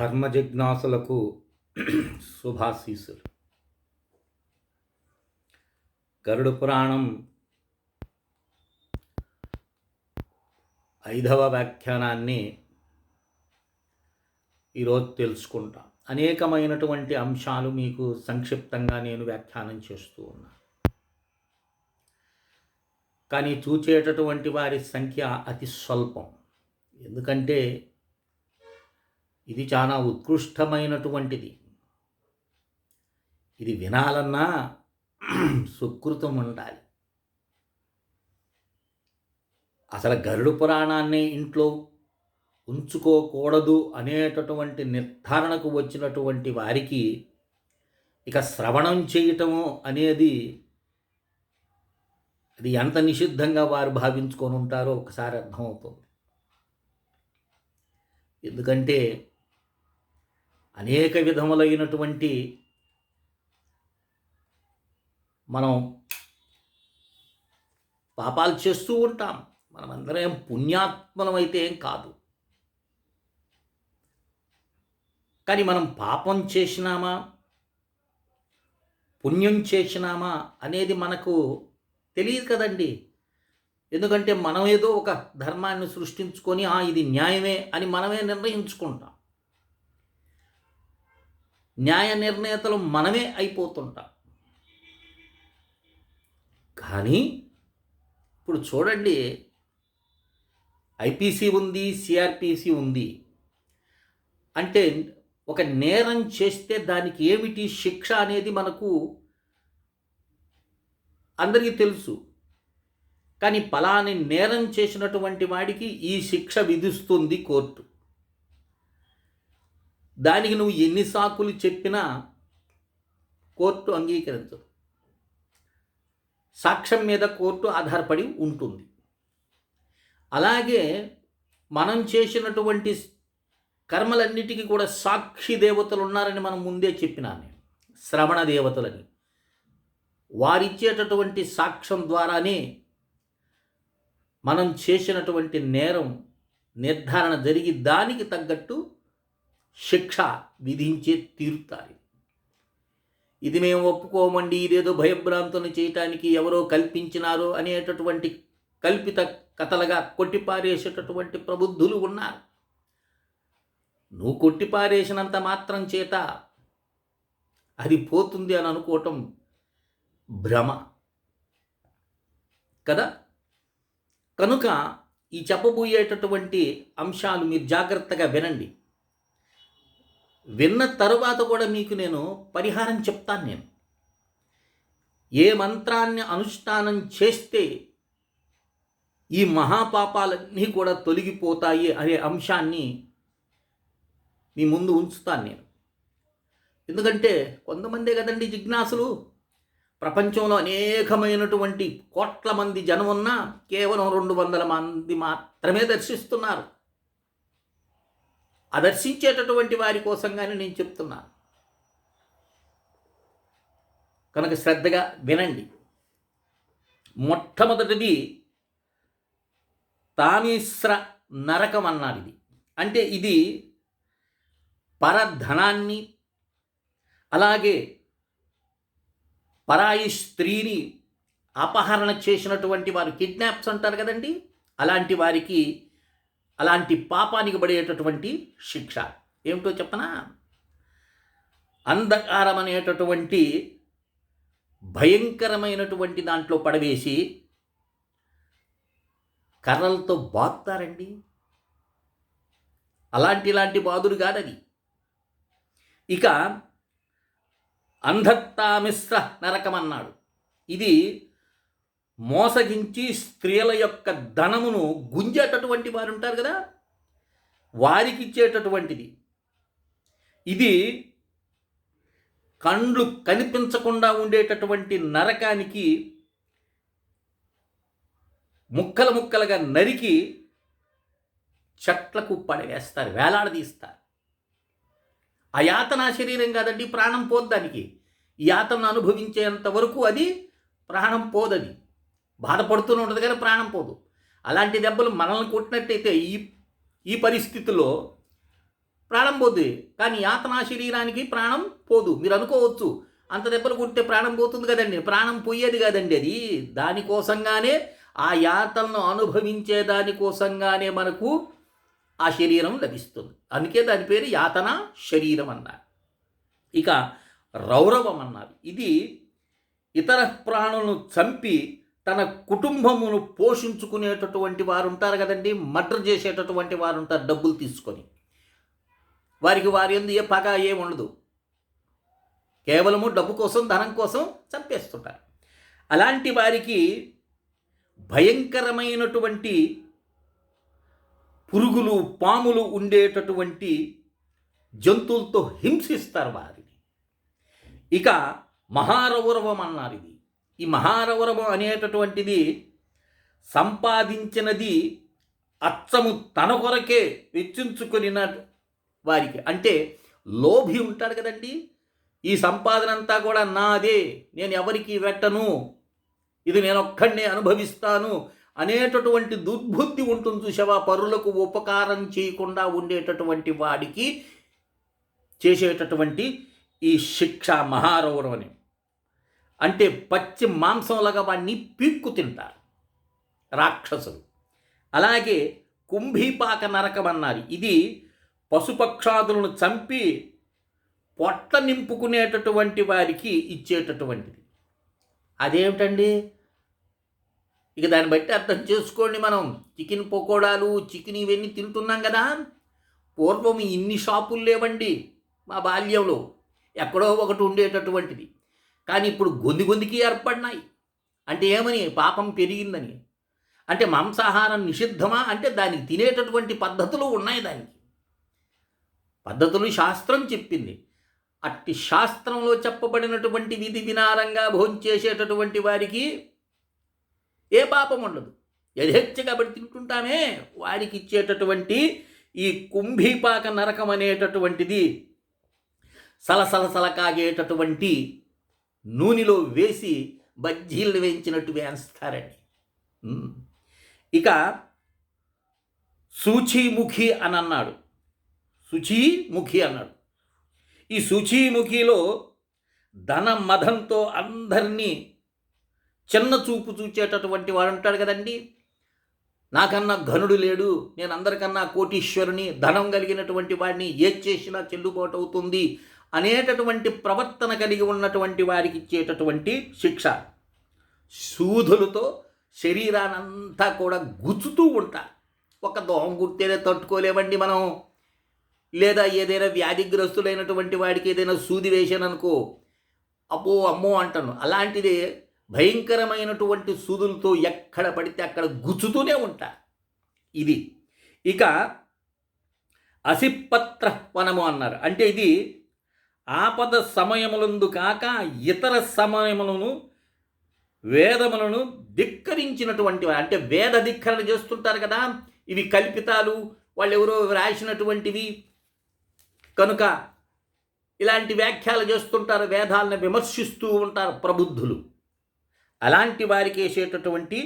ధర్మ జిజ్ఞాసులకు శుభాశీసులు గరుడు పురాణం ఐదవ వ్యాఖ్యానాన్ని ఈరోజు తెలుసుకుంటాం. అనేకమైనటువంటి అంశాలు మీకు సంక్షిప్తంగా నేను వ్యాఖ్యానం చేస్తూ ఉన్నా కానీ చూచేటటువంటి వారి సంఖ్య అతి స్వల్పం. ఎందుకంటే ఇది చాలా ఉత్కృష్టమైనటువంటిది. ఇది వినాలన్నా సుకృతం ఉండాలి అసలు గరుడు పురాణాన్ని ఇంట్లో ఉంచుకోకూడదు అనేటటువంటి నిర్ధారణకు వచ్చినటువంటి వారికి ఇక శ్రవణం చేయటము అనేది అది ఎంత నిషిద్ధంగా వారు భావించుకొని ఉంటారో ఒకసారి అర్థమవుతుంది. ఎందుకంటే అనేక విధములైనటువంటి మనం పాపాలు చేస్తూ ఉంటాం. మనమందరం ఏం పుణ్యాత్మలమైతే ఏం కాదు. కానీ మనం పాపం చేసినామా? పుణ్యం చేసినామా? అనేది మనకు తెలియదు కదండి. ఎందుకంటే మనం ఏదో ఒక ధర్మాన్ని సృష్టించుకొని ఆ ఇది న్యాయమే అని మనమే నిర్ణయించుకుంటాం. న్యాయ నిర్ణేతలు మనమే అయిపోతుంటాం. కానీ ఇప్పుడు చూడండి ఐపీసీ ఉంది సిఆర్పిసి ఉంది. అంటే ఒక నేరం చేస్తే దానికి ఏమిటి శిక్ష అనేది మనకు అందరికీ తెలుసు. కానీ ఫలాని నేరం చేసినటువంటి వాడికి ఈ శిక్ష విధిస్తుంది కోర్టు. దానికి నువ్వు ఎన్ని సాకులు చెప్పినా కోర్టు అంగీకరించదు. సాక్ష్యం మీద కోర్టు ఆధారపడి ఉంటుంది. అలాగే మనం చేసినటువంటి కర్మలన్నిటికీ కూడా సాక్షి దేవతలు ఉన్నారని మనం ముందే చెప్పినాను శ్రవణ దేవతలని. వారిచ్చేటటువంటి సాక్ష్యం ద్వారానే మనం చేసినటువంటి నేరం నిర్ధారణ జరిగి దానికి తగ్గట్టు శిక్ష విధించే తీరుతాయి. ఇది మేము ఒప్పుకోమండి ఇదేదో భయభ్రాంతులను చేయటానికి ఎవరో కల్పించినారు అనేటటువంటి కల్పిత కథలుగా కొట్టిపారేసేటటువంటి ప్రబుద్ధులు ఉన్నారు. నువ్వు కొట్టిపారేసినంత మాత్రం చేత అది పోతుంది అని అనుకోవటం భ్రమ. కదా? కనుక ఈ చెప్పబోయేటటువంటి అంశాలు మీరు జాగ్రత్తగా వినండి. విన్న తరువాత కూడా మీకు నేను పరిహారం చెప్తాను నేను. ఏ మంత్రాన్ని అనుష్ఠానం చేస్తే ఈ మహాపాపాలన్నీ కూడా తొలగిపోతాయి అనే అంశాన్ని మీ ముందు ఉంచుతాను నేను. ఎందుకంటే కొంతమందే కదండి జిజ్ఞాసులు ప్రపంచంలో అనేకమైనటువంటి కోట్ల మంది జనం ఉన్నా కేవలం రెండు వందల మంది మాత్రమే దర్శిస్తున్నారు. ఆదర్శించేటటువంటి వారి వారి కోసంగానే నేను చెప్తున్నాను కనుక శ్రద్ధగా వినండి. మొట్టమొదటిది తామిశ్ర నరకం అన్నారు ఇది. అంటే ఇది పరధనాన్ని అలాగే పరాయి స్త్రీని అపహరణ చేసినటువంటి వారు కిడ్నాప్స్ అంటారు కదండి. అలాంటి వారికి అలాంటి పాపానికి పడేటటువంటి శిక్ష. ఏమిటో చెప్పనా? అంధకారం అనేటటువంటి భయంకరమైనటువంటి దాంట్లో పడవేసి కర్రలతో బాగుతారండి అలాంటి ఇలాంటి బాధుడు కాదది. ఇక అంధత్తామిశ్ర నరకం అన్నాడు ఇది మోసగించి స్త్రీల యొక్క ధనమును గుంజేటటువంటి వారు ఉంటారు కదా? వారికి ఇచ్చేటటువంటిది. ఇది కండ్లు కనిపించకుండా ఉండేటటువంటి నరకానికి ముక్కలు ముక్కలుగా నరికి చెట్లకు పడవేస్తారు వేలాడదీస్తారు. ఆ యాతన శరీరం కాదండి ప్రాణం పోద్దానికి యాతన అనుభవించేంత వరకు అది ప్రాణం పోదది. బాధపడుతూనే ఉంటుంది కానీ ప్రాణం పోదు. అలాంటి దెబ్బలు మనల్ని కొట్టినట్టయితే ఈ ఈ పరిస్థితిలో ప్రాణం పోద్ది. కానీ యాతనా శరీరానికి ప్రాణం పోదు. మీరు అనుకోవచ్చు అంత దెబ్బలు కొట్టే ప్రాణం పోతుంది కదండి. ప్రాణం పోయేది కదండి అది. దానికోసంగానే ఆ యాతలను అనుభవించే దానికోసంగానే మనకు ఆ శరీరం లభిస్తుంది. అందుకే దాని పేరు యాతన శరీరం అన్నారు. ఇక రౌరవం అన్నారు. ఇది ఇతర ప్రాణులను చంపి తన కుటుంబమును పోషించుకునేటటువంటి వారు ఉంటారు కదండి మర్డర్ చేసేటటువంటి వారు ఉంటారు డబ్బులు తీసుకొని. వారికి వారి ఎందు ఏ పగ ఏ ఉండదు. కేవలము డబ్బు కోసం ధనం కోసం చంపేస్తుంటారు. అలాంటి వారికి భయంకరమైనటువంటి పురుగులు పాములు ఉండేటటువంటి జంతువులతో హింసిస్తారు వారిని. ఇక మహారౌరవం అన్నారు ఇది. ఈ మహారౌరవం అనేటటువంటిది సంపాదించినది అచ్చము తన కొరకే వెచ్చించుకునిన వారికి. అంటే లోభి ఉంటాడు కదండి. ఈ సంపాదన అంతా కూడా నాదే. నేను ఎవరికి పెట్టను ఇది నేను ఒక్కడినే అనుభవిస్తాను అనేటటువంటి దుర్బుద్ధి ఉంటుంది చూసావా పరులకు ఉపకారం చేయకుండా ఉండేటటువంటి వాడికి చేసేటటువంటి ఈ శిక్ష మహారౌరవని అని. అంటే పచ్చి మాంసంలాగా వాడిని పీక్కు తింటారు. రాక్షసులు. అలాగే కుంభీపాక నరకం అన్నారు. ఇది పశుపక్షాదులను చంపి పొట్ట నింపుకునేటటువంటి వారికి ఇచ్చేటటువంటిది. అదేమిటండి? ఇక దాన్ని బట్టి అర్థం చేసుకోండి మనం. చికెన్ పకోడాలు చికెన్ ఇవన్నీ తింటున్నాం కదా. పూర్వం ఇన్ని షాపులు లేవండి మా బాల్యంలో. ఎక్కడో ఒకటి ఉండేటటువంటిది. కానీ ఇప్పుడు గొంది గొందికి ఏర్పడినాయి. అంటే ఏమని? పాపం పెరిగిందని. అంటే మాంసాహారం నిషిద్ధమా? అంటే దానికి తినేటటువంటి పద్ధతులు ఉన్నాయి దానికి. పద్ధతులు శాస్త్రం చెప్పింది. అట్టి శాస్త్రంలో చెప్పబడినటువంటి విధి వినారంగా భోంచేసేటటువంటి వారికి ఏ పాపం ఉండదు. యథేచ్ఛగా బడి తింటుంటామే. వారికి ఇచ్చేటటువంటి ఈ కుంభీపాక నరకం అనేటటువంటిది సలసలసల కాగేటటువంటి నూనెలో వేసి బజ్జీలు వేయించినట్టు వేస్తారండి. ఇక సూచీముఖి అని అన్నాడు శుచీముఖి అన్నాడు. ఈ శుచీముఖిలో ధన మదంతో అందరినీ చిన్న చూపు చూచేటటువంటి వాడు ఉంటాడు కదండి. నాకన్నా ఘనుడు లేడు నేను అందరికన్నా కోటీశ్వరుని ధనం కలిగినటువంటి వాడిని ఏది చేసినా చెల్లుబాటు అవుతుంది. అనేటటువంటి ప్రవర్తన కలిగి ఉన్నటువంటి వారికి ఇచ్చేటటువంటి శిక్ష. సూదులతో శరీరానంతా కూడా గుచ్చుతూ ఉంటారు. ఒక దోమ గుర్తేనే తట్టుకోలేమండి మనం. లేదా ఏదైనా వ్యాధిగ్రస్తులైనటువంటి వాడికి ఏదైనా సూది వేసాననుకో అబ్బో అమ్మో అంటాను. అలాంటిది భయంకరమైనటువంటి సూదులతో ఎక్కడ పడితే అక్కడ గుచ్చుతూనే ఉంటా ఇది. ఇక అసిపత్ర వనము అన్నారు. అంటే ఇది ఆపద సమయములందు కాక ఇతర సమయములను వేదములను ధిక్కరించినటువంటి అంటే వేద ధిక్కరణ చేస్తుంటారు కదా ఇవి కల్పితాలు వాళ్ళు ఎవరో రాసినటువంటివి కనుక ఇలాంటి వ్యాఖ్యలు చేస్తుంటారు వేదాలను విమర్శిస్తూ ఉంటారు ప్రబుద్ధులు. అలాంటి వారికి వేసేటటువంటి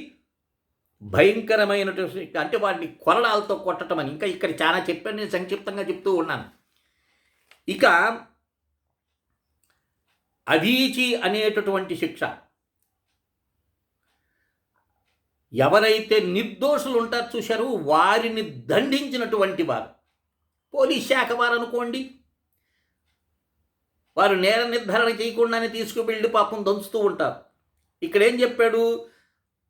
భయంకరమైనటువంటి అంటే వారిని కొరడాలతో కొట్టడం అని ఇంకా ఇక్కడ చాలా చెప్పాను నేను సంక్షిప్తంగా చెప్తూ ఉన్నాను. ఇక అవీచి అనేటటువంటి శిక్ష. ఎవరైతే నిర్దోషులు ఉంటారు చూశారు వారిని దండించినటువంటి వారు. పోలీస్ శాఖ వారు అనుకోండి వారు నేర నిర్ధారణ చేయకుండానే తీసుకువెళ్ళి పాపం దంచుతూ ఉంటారు. ఇక్కడ ఏం చెప్పాడు?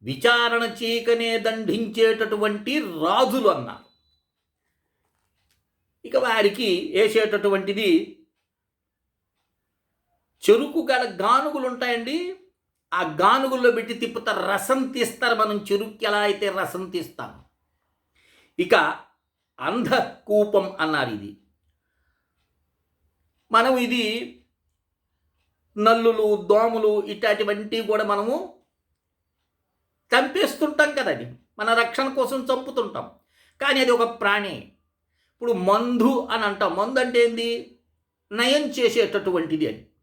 విచారణ చేయకనే దండించేటటువంటి రాజులు అన్నారు. ఇక వారికి వేసేటటువంటిది చెరుకు గల గానుగులు ఉంటాయండి ఆ గానుగుల్లో పెట్టి తిప్పుతారు రసం తీస్తారు మనం. చెరుకు ఎలా అయితే రసం తీస్తాం ఇక అంధకూపం అన్నారు ఇది. మనం ఇది నల్లులు దోమలు ఇట్లాంటివంటివి కూడా మనము చంపేస్తుంటాం కదండి. మన రక్షణ కోసం చంపుతుంటాం. కానీ అది ఒక ప్రాణి. ఇప్పుడు మందు అని అంటాం. మందు అంటే ఏంది? నయం చేసేటటువంటిది అని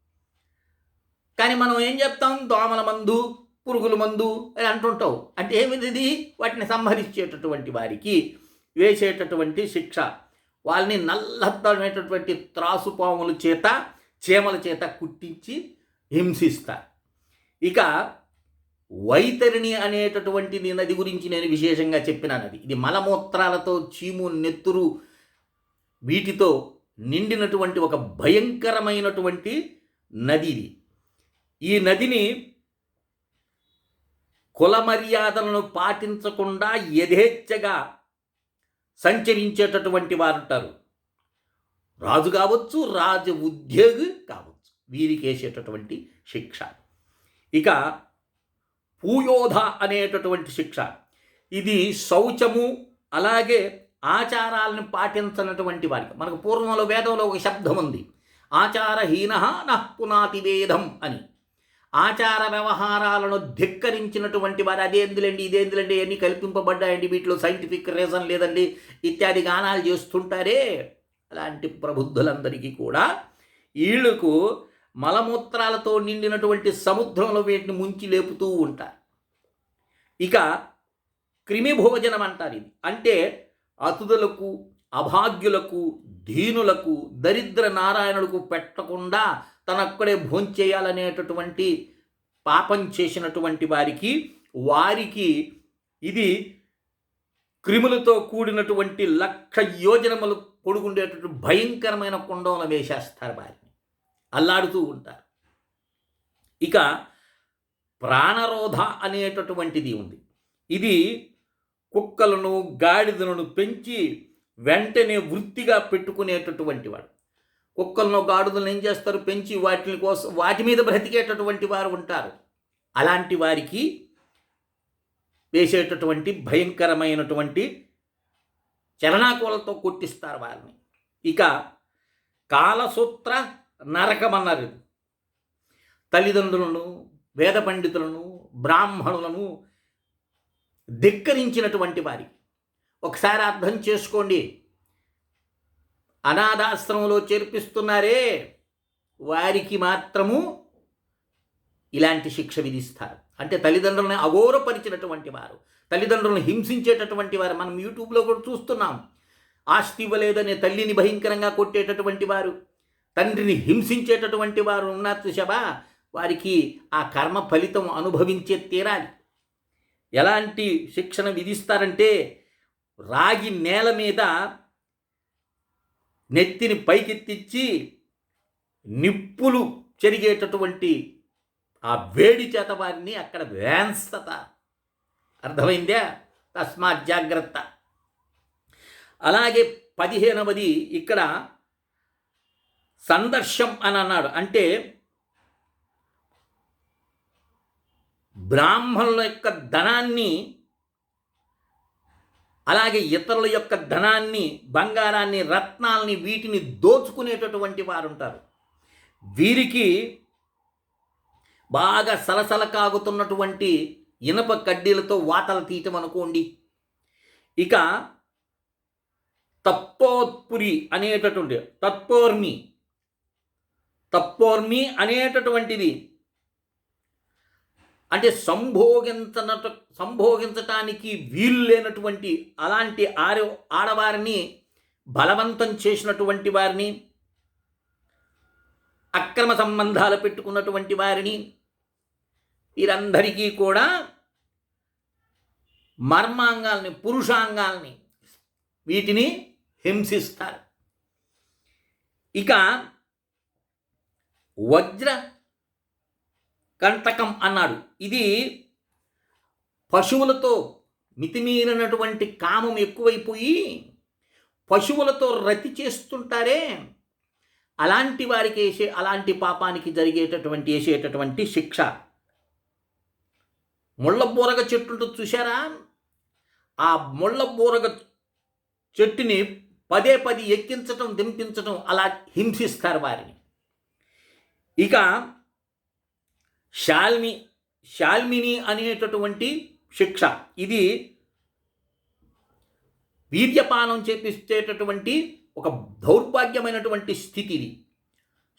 కానీ మనం ఏం చెప్తాం? దోమల మందు పురుగుల మందు అని అంటుంటావు. అంటే ఏమిది ఇది వాటిని సంహరించేటటువంటి వారికి వేసేటటువంటి శిక్ష. వాళ్ళని నల్లద్దమైనటువంటి త్రాసుపాముల చేత చీమల చేత కుట్టించి హింసిస్తారు. ఇక వైతరిణి అనేటటువంటి నది గురించి నేను విశేషంగా చెప్పినాను అది ఇది మలమూత్రాలతో చీము నెత్తురు వీటితో నిండినటువంటి ఒక భయంకరమైనటువంటి నది ఇది. ఈ నదిని కుల మర్యాదలను పాటించకుండా యథేచ్ఛగా సంచరించేటటువంటి వారు ఉంటారు రాజు కావచ్చు రాజ ఉద్యోగి కావచ్చు వీరికి వేసేటటువంటి శిక్ష. ఇక పూయోధ అనేటటువంటి శిక్ష. ఇది శౌచము అలాగే ఆచారాలను పాటించనటువంటి వారికి. మనకు పూర్వంలో వేదంలో ఒక శబ్దం ఉంది. ఆచారహీన నః పునాతి వేదం అని. ఆచార వ్యవహారాలను ధిక్కరించినటువంటి వారు అదేందులండి ఇదేందులండి అన్నీ కల్పింపబడ్డాయండి వీటిలో సైంటిఫిక్ రీజన్ లేదండి ఇత్యాది గానాలు చేస్తుంటారే? అలాంటి ప్రబుద్ధులందరికీ కూడా వీళ్ళకు మలమూత్రాలతో నిండినటువంటి సముద్రంలో వీటిని ముంచి లేపుతూ ఉంటారు. ఇక క్రిమి భోజనం అంటారు ఇది. అంటే అతుదులకు అభాగ్యులకు దీనులకు దరిద్ర నారాయణులకు పెట్టకుండా తనక్కడే భోంచేయాలనేటటువంటి పాపం చేసినటువంటి వారికి వారికి ఇది క్రిములతో కూడినటువంటి లక్ష యోజనములు పొడుగుండేటటువంటి భయంకరమైన కుండంలో వేసేస్తారు వారిని. అల్లాడుతూ ఉంటారు. ఇక ప్రాణరోధ అనేటటువంటిది ఉంది. ఇది కుక్కలను గాడిదలను పెంచి వెంటనే వృత్తిగా పెట్టుకునేటటువంటి వాడు. కుక్కలను గాడులను ఏం చేస్తారు? పెంచి వాటిని కోసం వాటి మీద బ్రతికేటటువంటి వారు ఉంటారు. అలాంటి వారికి వేసేటటువంటి భయంకరమైనటువంటి చరణాకులతో కొట్టిస్తారు వారిని. ఇక కాలసూత్ర నరకమన్నారు తల్లిదండ్రులను వేద పండితులను బ్రాహ్మణులను ధిక్కరించినటువంటి వారి ఒకసారి అర్థం చేసుకోండి. అనాథాశ్రమంలో చేర్పిస్తున్నారే. వారికి మాత్రము ఇలాంటి శిక్ష విధిస్తారు. అంటే తల్లిదండ్రులను అఘోరపరిచినటువంటి వారు తల్లిదండ్రులను హింసించేటటువంటి వారు మనం యూట్యూబ్లో కూడా చూస్తున్నాం. ఆస్తి ఇవ్వలేదనే తల్లిని భయంకరంగా కొట్టేటటువంటి వారు తండ్రిని హింసించేటటువంటి వారు ఉన్నారు చూసావా వారికి ఆ కర్మ ఫలితం అనుభవించే తీరాలి. ఎలాంటి శిక్షణ విధిస్తారంటే రాగి నేల మీద నెత్తిని పైకెత్తిచ్చి నిప్పులు చెరిగేటటువంటి ఆ వేడి చేత వారిని అక్కడ వేంస్తత అర్థమైందా? తస్మాత్ జాగ్రత్త. అలాగే పదిహేనవది ఇక్కడ సందర్శం అని అన్నాడు. అంటే బ్రాహ్మణుల యొక్క ధనాన్ని అలాగే ఇతరుల యొక్క ధనాన్ని బంగారాన్ని రత్నాల్ని వీటిని దోచుకునేటటువంటి వారు ఉంటారు వీరికి బాగా సలసల కాగుతున్నటువంటి ఇనప కడ్డీలతో వాతలు తీయటం అనుకోండి. ఇక తప్పోత్పురి అనేటటువంటి తత్పోర్మి తప్పోర్మి అనేటటువంటిది అంటే సంభోగించనట సంభోగించటానికి వీలు లేనటువంటి అలాంటి ఆడ ఆడవారిని బలవంతం చేసినటువంటి వారిని అక్రమ సంబంధాలు పెట్టుకున్నటువంటి వారిని వీరందరికీ కూడా మర్మాంగాల్ని పురుషాంగాల్ని వీటిని హింసిస్తారు. ఇక వజ్ర కంటకం అన్నాడు. ఇది పశువులతో మితిమీరినటువంటి కామం ఎక్కువైపోయి పశువులతో రతి చేస్తుంటారే. అలాంటి వారికి వేసే అలాంటి పాపానికి జరిగేటటువంటి వేసేటటువంటి శిక్ష. ముళ్ళ బూరగ చెట్టు చూసారా ఆ ముళ్ళ బూరగ చెట్టుని పదే పది ఎక్కించటం దింపించటం అలా హింసిస్తారు వారిని. ఇక శాల్మి శాల్మిని అనేటటువంటి శిక్ష. ఇది వీర్యపానం చేపిస్తేటటువంటి ఒక దౌర్భాగ్యమైనటువంటి స్థితి ఇది.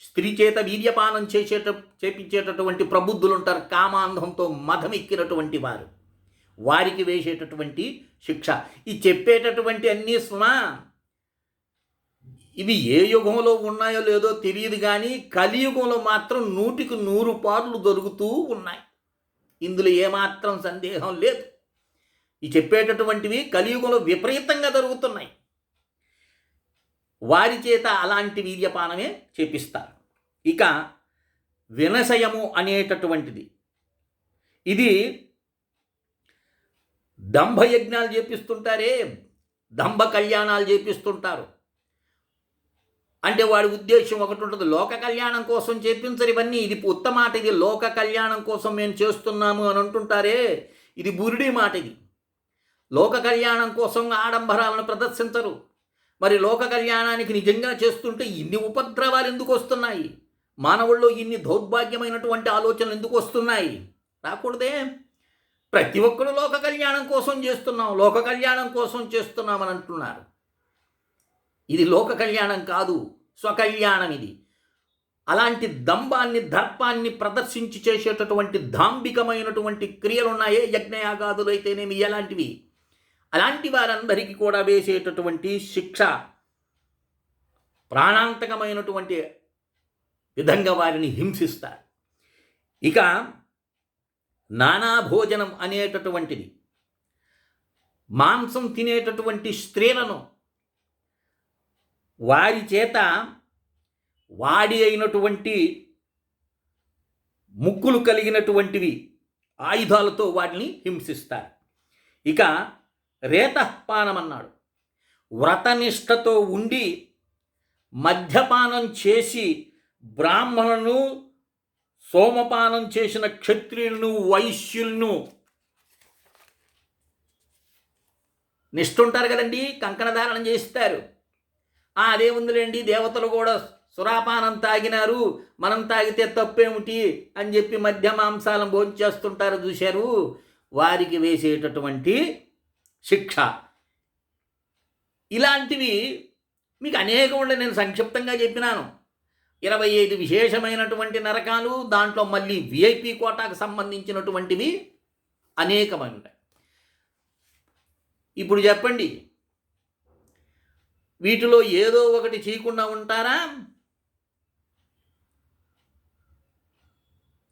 స్త్రీ చేత వీర్యపానం చేసేట చేపించేటటువంటి ప్రబుద్ధులు ఉంటారు కామాంధంతో మదమెక్కినటువంటి వారు. వారికి వేసేటటువంటి శిక్ష. ఈ చెప్పేటటువంటి అన్నీ సుమా ఇవి ఏ యుగంలో ఉన్నాయో లేదో తెలియదు కానీ కలియుగంలో మాత్రం నూటికి నూరు పాటలు దొరుకుతూ ఉన్నాయి. ఇందులో ఏమాత్రం సందేహం లేదు. ఈ చెప్పేటటువంటివి కలియుగంలో విపరీతంగా జరుగుతున్నాయి. వారి చేత అలాంటి వీర్యపానమే చేపిస్తారు. ఇక వినశయము అనేటటువంటిది. ఇది దంభయజ్ఞాలు చేపిస్తుంటారే దంభ కళ్యాణాలు చేపిస్తుంటారు. అంటే వాడి ఉద్దేశం ఒకటి ఉంటుంది. లోక కళ్యాణం కోసం చేపించరు ఇవన్నీ. ఇది ఉత్తమాట ఇది. లోక కళ్యాణం కోసం మేము చేస్తున్నాము అని అంటుంటారే. ఇది బురుడి మాట ఇది. లోక కళ్యాణం కోసం ఆడంబరాలను ప్రదర్శించరు. మరి లోక కళ్యాణానికి నిజంగా చేస్తుంటే ఇన్ని ఉపద్రవాలు ఎందుకు వస్తున్నాయి? మానవుల్లో ఇన్ని దౌర్భాగ్యమైనటువంటి ఆలోచనలు ఎందుకు వస్తున్నాయి? రాకూడదే. ప్రతి ఒక్కరు లోక కళ్యాణం కోసం చేస్తున్నాం. లోక కళ్యాణం కోసం చేస్తున్నామని అంటున్నారు. ఇది లోక కళ్యాణం కాదు స్వకళ్యాణం ఇది. అలాంటి దంబాన్ని దర్పాన్ని ప్రదర్శించి చేసేటటువంటి ధాంబికమైనటువంటి క్రియలున్నాయే యజ్ఞయాగాదులైతేనేమి ఎలాంటివి? అలాంటి వారందరికీ కూడా వేసేటటువంటి శిక్ష ప్రాణాంతకమైనటువంటి విధంగా వారిని హింసిస్తారు. ఇక నానా భోజనం అనేటటువంటిది మాంసం తినేటటువంటి స్త్రీలను వారి చేత వాడి అయినటువంటి ముక్కులు కలిగినటువంటివి ఆయుధాలతో వాటిని హింసిస్తారు. ఇక రేతపానం అన్నాడు వ్రతనిష్టతో ఉండి మద్యపానం చేసి బ్రాహ్మణులను సోమపానం చేసిన క్షత్రియులను వైశ్యులను నిష్ఠుంటారు కదండి కంకణధారణ చేస్తారు ఆ దేవతలు కూడా సురాపానం తాగినారు మనం తాగితే తప్పేమిటి అని చెప్పి మధ్య మాంసాలను భోంచేస్తుంటారు చూశారు. వారికి వేసేటటువంటి శిక్ష. ఇలాంటివి మీకు అనేక ఉండే నేను సంక్షిప్తంగా చెప్పినాను. ఇరవై ఐదు విశేషమైనటువంటి నరకాలు దాంట్లో మళ్ళీ విఐపి కోటాకు సంబంధించినటువంటివి అనేకమై ఉంటాయి ఇప్పుడు చెప్పండి వీటిలో ఏదో ఒకటి చేయకుండా ఉంటారా?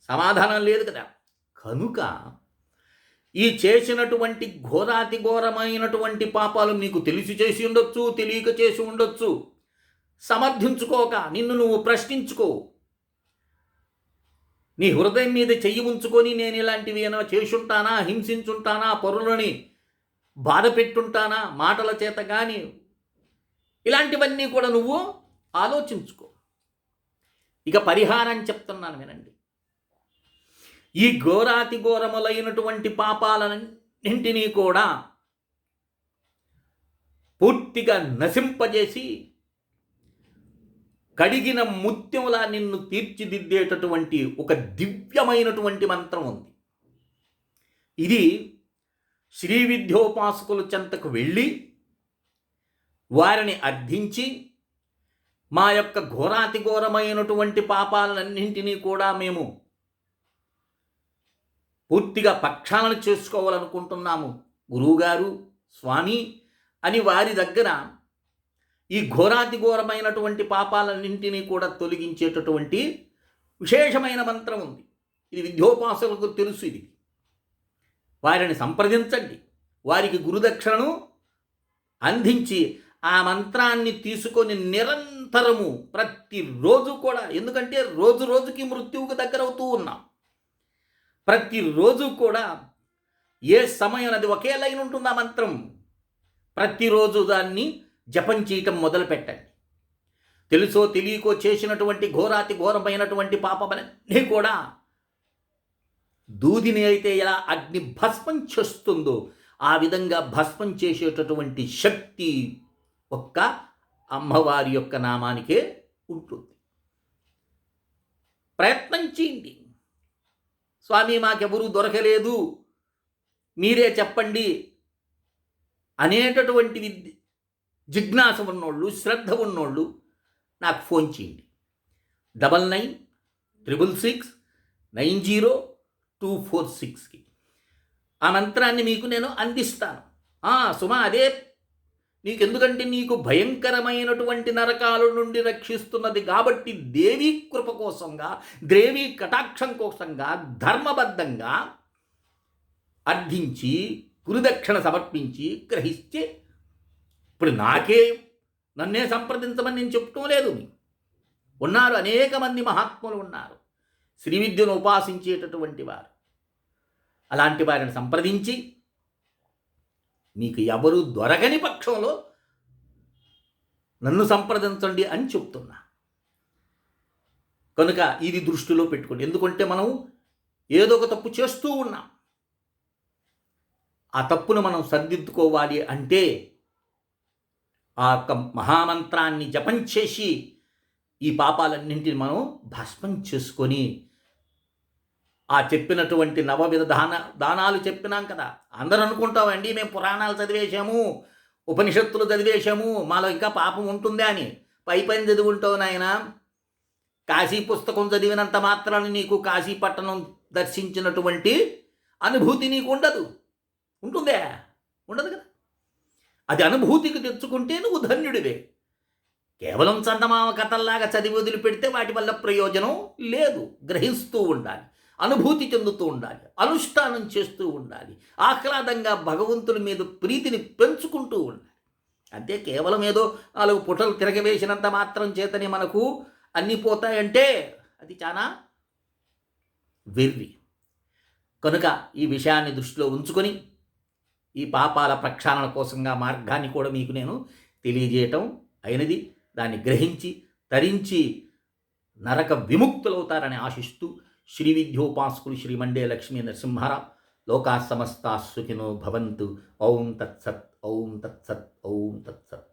సమాధానం లేదు కదా. కనుక ఈ చేసినటువంటి ఘోరాతి ఘోరమైనటువంటి పాపాలు నీకు తెలిసి చేసి ఉండొచ్చు తెలియక చేసి ఉండొచ్చు. సమర్థించుకోక నిన్ను నువ్వు ప్రశ్నించుకో. నీ హృదయం మీద చెయ్యి ఉంచుకొని నేను ఇలాంటివి ఏమైనా చేసుంటానా హింసించుంటానా పరులని బాధ పెట్టుంటానా మాటల చేత కానీ ఇలాంటివన్నీ కూడా నువ్వు ఆలోచించుకో. ఇక పరిహారం చెప్తున్నాను వినండి. ఈ ఘోరాతి ఘోరములైనటువంటి పాపాలన్నింటినీ కూడా పూర్తిగా నశింపజేసి కడిగిన ముత్యములా నిన్ను తీర్చిదిద్దేటటువంటి ఒక దివ్యమైనటువంటి మంత్రం ఉంది. ఇది శ్రీ విద్యోపాసకుల చెంతకు వెళ్ళి వారిని అర్థించి మా యొక్క ఘోరాతి ఘోరమైనటువంటి పాపాలన్నింటినీ కూడా మేము పూర్తిగా పక్షాలను చేసుకోవాలనుకుంటున్నాము. గురువుగారు స్వామి అని వారి దగ్గర ఈ ఘోరాతి ఘోరమైనటువంటి పాపాలన్నింటినీ కూడా తొలగించేటటువంటి విశేషమైన మంత్రం ఉంది. ఇది విద్యోపాసకులకు తెలుసు ఇది. వారిని సంప్రదించండి. వారికి గురుదక్షిణను అందించి ఆ మంత్రాన్ని తీసుకొని నిరంతరము ప్రతిరోజు కూడా ఎందుకంటే రోజు రోజుకి మృత్యువుకు దగ్గరవుతూ ఉన్నాం. ప్రతిరోజు కూడా ఏ సమయం అది ఒకే లైన్ ఉంటుంది ఆ మంత్రం. ప్రతిరోజు దాన్ని జపం చేయటం మొదలుపెట్టండి తెలుసో తెలియకో చేసినటువంటి ఘోరాతి ఘోరమైనటువంటి పాపమన్నీ కూడా దూదిని అయితే ఎలా అగ్ని భస్మం చేస్తుందో ఆ విధంగా భస్మం చేసేటటువంటి శక్తి ఒక్క అమ్మవారి యొక్క నామానికే ఉంటుంది. ప్రయత్నం చేయండి. స్వామి మాకెవరూ దొరకలేదు. మీరే చెప్పండి అనేటటువంటి విద్య జిజ్ఞాస ఉన్నోళ్ళు శ్రద్ధ ఉన్నోళ్ళు నాకు ఫోన్ చేయండి. Double nine triple six nine zero two four సిక్స్కి. ఆ మంత్రాన్ని మీకు నేను అందిస్తాను. సుమా అదే నీకెందుకంటే నీకు భయంకరమైనటువంటి నరకాల నుండి రక్షిస్తున్నది కాబట్టి దేవీ కృప కోసంగా దేవీ కటాక్షం కోసంగా ధర్మబద్ధంగా అర్థించి గురుదక్షిణ సమర్పించి గ్రహిస్తే ఇప్పుడు నాకే నన్నే సంప్రదించమని నేను చెప్పటం లేదు. ఉన్నారు అనేక మంది మహాత్ములు ఉన్నారు. శ్రీ విద్యను ఉపాసించేటటువంటి వారు. అలాంటి వారిని సంప్రదించి మీకు ఎవరు దొరకని పక్షంలో నన్ను సంప్రదించండి అని చెప్తున్నా. కనుక ఇది దృష్టిలో పెట్టుకోండి. ఎందుకంటే మనం ఏదో ఒక తప్పు చేస్తూ ఉన్నాం. ఆ తప్పును మనం సర్దిద్దుకోవాలి అంటే ఆ యొక్క మహామంత్రాన్ని జపం చేసి ఈ పాపాలన్నింటిని మనం భస్మం చేసుకొని ఆ చెప్పినటువంటి నవవిధ దాన దానాలు చెప్పినాం కదా. అందరూ అనుకుంటామండి మేము పురాణాలు చదివేశాము ఉపనిషత్తులు చదివేశాము మాలో ఇంకా పాపం ఉంటుందే అని. పై పని చదువుంటావు నాయన. కాశీ పుస్తకం చదివినంత మాత్రాన్ని నీకు కాశీ పట్టణం దర్శించినటువంటి అనుభూతి నీకు ఉండదు. ఉంటుందే? ఉండదు కదా. అది అనుభూతికి తెచ్చుకుంటే నువ్వు ధన్యుడివే. కేవలం చందమామ కథల్లాగా చదివి వదిలిపెడితే వాటి వల్ల ప్రయోజనం లేదు. గ్రహిస్తూ ఉండాలి. అనుభూతి చెందుతూ ఉండాలి అనుష్ఠానం చేస్తూ ఉండాలి ఆహ్లాదంగా భగవంతుని మీద ప్రీతిని పెంచుకుంటూ ఉండాలి. అంతే కేవలం ఏదో నాలుగు పుటలు తిరగవేసినంత మాత్రం చేతని మనకు అన్నీ పోతాయంటే అది చాలా వెర్రి. కనుక ఈ విషయాన్ని దృష్టిలో ఉంచుకొని ఈ పాపాల ప్రక్షాళన కోసంగా మార్గాన్ని కూడా మీకు నేను తెలియజేయటం అయినది. దాన్ని గ్రహించి తరించి నరక విముక్తులవుతారని ఆశిస్తూ శ్రీ విద్యోపాసకులు శ్రీమండే లక్ష్మీ నరసింహారావు లోకా సమస్తా సుఖినో భవంతు ఓం తత్సత్ ఓం తత్సత్ ఓం తత్సత్